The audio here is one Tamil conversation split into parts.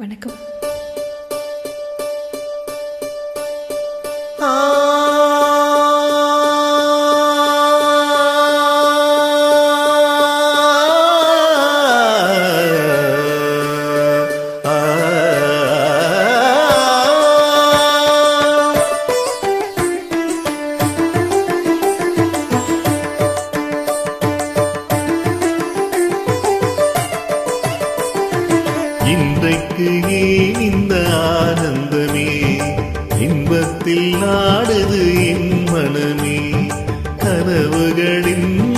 வணக்கம். இன்றைக்கு ஏன் இந்த ஆனந்தமே? இன்பத்தில் நாடுது என் மனமே. கனவுகளின்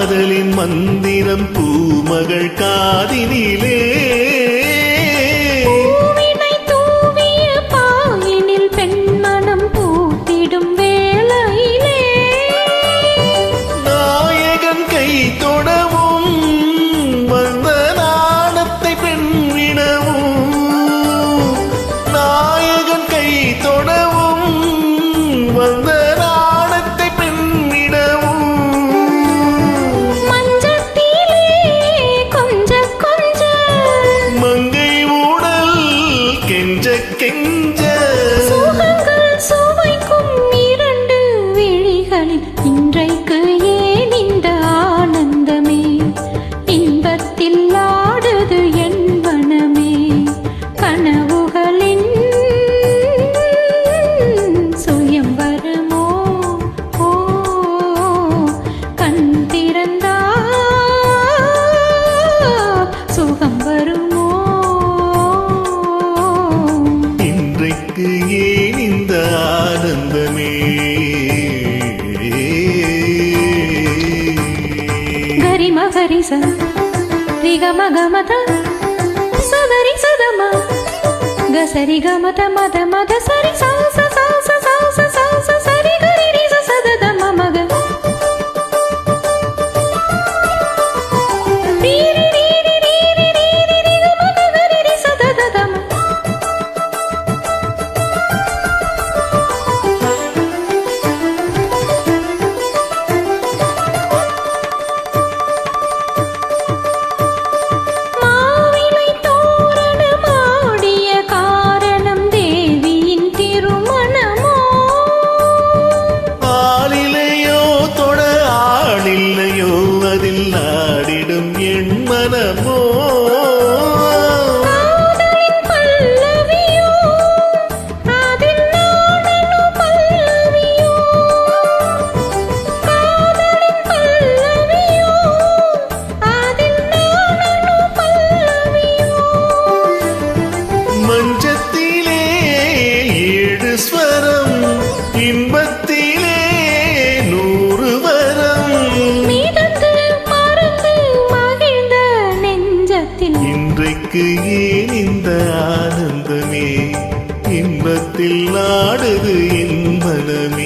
காதலின் மந்திரம் பூமகள் காதினிலே. సరి మ సరి స. రి గ మ గ మ ధ స ద రి స ద గ సరి గ మ ధ మ సరి స. விளையாடிடும் என் மனமோ இன்பத்தில் நாடுது என் மனமே.